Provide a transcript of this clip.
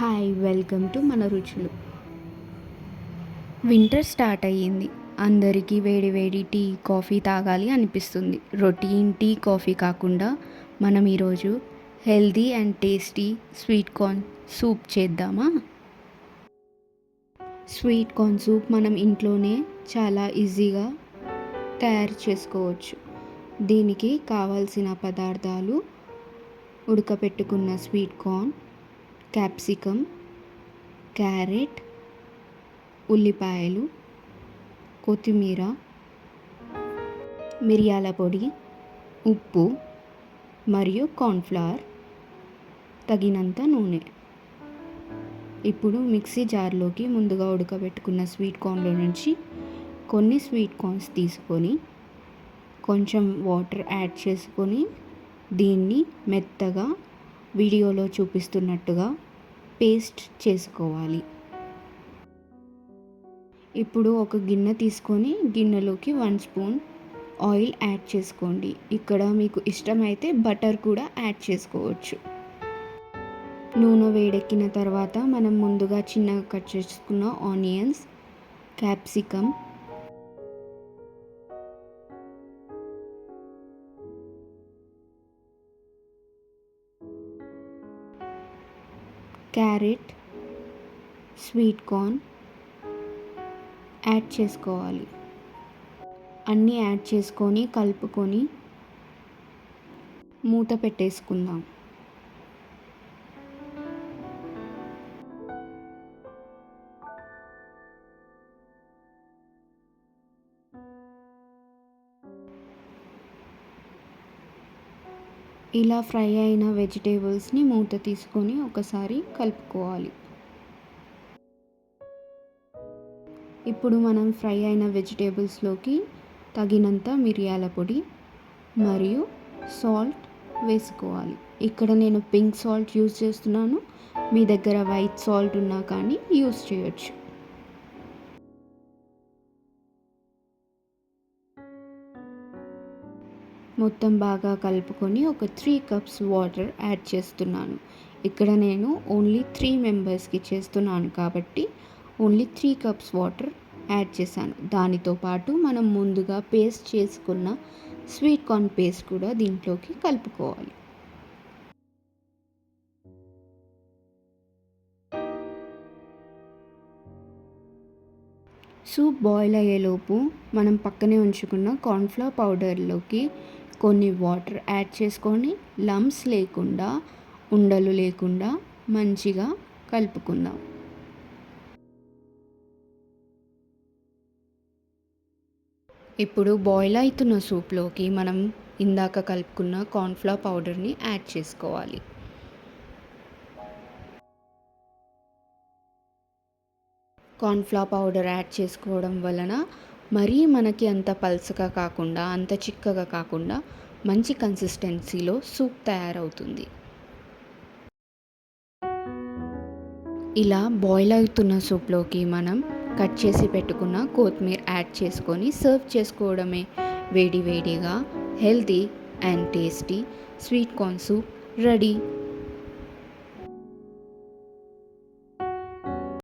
Hi welcome to మన రుచులు. Winter start అయ్యింది. అందరికీ వేడి వేడి టీ కాఫీ తాగాలి అనిపిస్తుంది. రొటీన్ టీ కాఫీ కాకుండా మనం ఈరోజు healthy and tasty sweet corn soup చేద్దామా? స్వీట్ కార్న్ సూప్ మనం ఇంట్లోనే చాలా ఈజీగా తయారు చేసుకోవచ్చు. దీనికి కావాల్సిన పదార్థాలు ఉడకపెట్టుకున్న స్వీట్ కార్న్ క్యాప్సికమ్ క్యారెట్ ఉల్లిపాయలు కొత్తిమీర మిరియాల పొడి ఉప్పు మరియు కార్న్ఫ్లవర్ తగినంత నూనె. ఇప్పుడు మిక్సీ జార్లోకి ముందుగా ఉడకబెట్టుకున్న స్వీట్ కార్న్లో నుంచి కొన్ని స్వీట్ కార్న్స్ తీసుకొని కొంచెం వాటర్ యాడ్ చేసుకొని దీన్ని మెత్తగా వీడియోలో చూపిస్తున్నట్టుగా పేస్ట్ చేసుకోవాలి. ఇప్పుడు ఒక గిన్నె తీసుకొని గిన్నెలోకి వన్ స్పూన్ ఆయిల్ యాడ్ చేసుకోండి. ఇక్కడ మీకు ఇష్టమైతే బటర్ కూడా యాడ్ చేసుకోవచ్చు. నూనె వేడెక్కిన తర్వాత మనం ముందుగా చిన్నగా కట్ చేసుకున్న onions capsicum carrot sweet corn add చేసుకోవాలి. అన్నీ యాడ్ చేసుకొని కలుపుకొని మూత పెట్టేసుకుందాం. ఇలా ఫ్రై అయిన వెజిటేబుల్స్ని మూత తీసుకొని ఒకసారి కలుపుకోవాలి. ఇప్పుడు మనం ఫ్రై అయిన వెజిటేబుల్స్లోకి తగినంత మిరియాల పొడి మరియు సాల్ట్ వేసుకోవాలి. ఇక్కడ నేను పింక్ సాల్ట్ యూజ్ చేస్తున్నాను. మీ దగ్గర వైట్ సాల్ట్ ఉన్నా కానీ యూజ్ చేయొచ్చు. మొత్తం బాగా కలుపుకొని ఒక త్రీ కప్స్ వాటర్ యాడ్ చేస్తున్నాను. ఇక్కడ నేను ఓన్లీ త్రీ మెంబర్స్కి చేస్తున్నాను కాబట్టి only three cups water add చేశాను. దానితో పాటు మనం ముందుగా పేస్ట్ చేసుకున్న స్వీట్ కార్న్ పేస్ట్ కూడా దీంట్లోకి కలుపుకోవాలి. సూప్ బాయిల్ అయ్యేలోపు మనం పక్కనే ఉంచుకున్న కార్న్ఫ్లవర్ పౌడర్లోకి కొన్ని వాటర్ యాడ్ చేసుకొని లమ్స్ లేకుండా ఉండలు లేకుండా మంచిగా కలుపుకుందాం. ఇప్పుడు బాయిల్ అవుతున్న సూప్లోకి మనం ఇందాక కలుపుకున్న కార్న్ఫ్లవర్ పౌడర్ని యాడ్ చేసుకోవాలి. కార్న్ఫ్లవర్ పౌడర్ యాడ్ చేసుకోవడం వలన మరీ మనకి అంత పల్చగా కాకుండా అంత చిక్కగా కాకుండా మంచి కన్సిస్టెన్సీలో సూప్ తయారవుతుంది. ఇలా బాయిల్ అవుతున్న సూప్లోకి మనం కట్ చేసి పెట్టుకున్న కొత్తిమీర యాడ్ చేసుకొని సర్వ్ చేసుకోవడమే. వేడి వేడిగా healthy and tasty sweet corn soup ready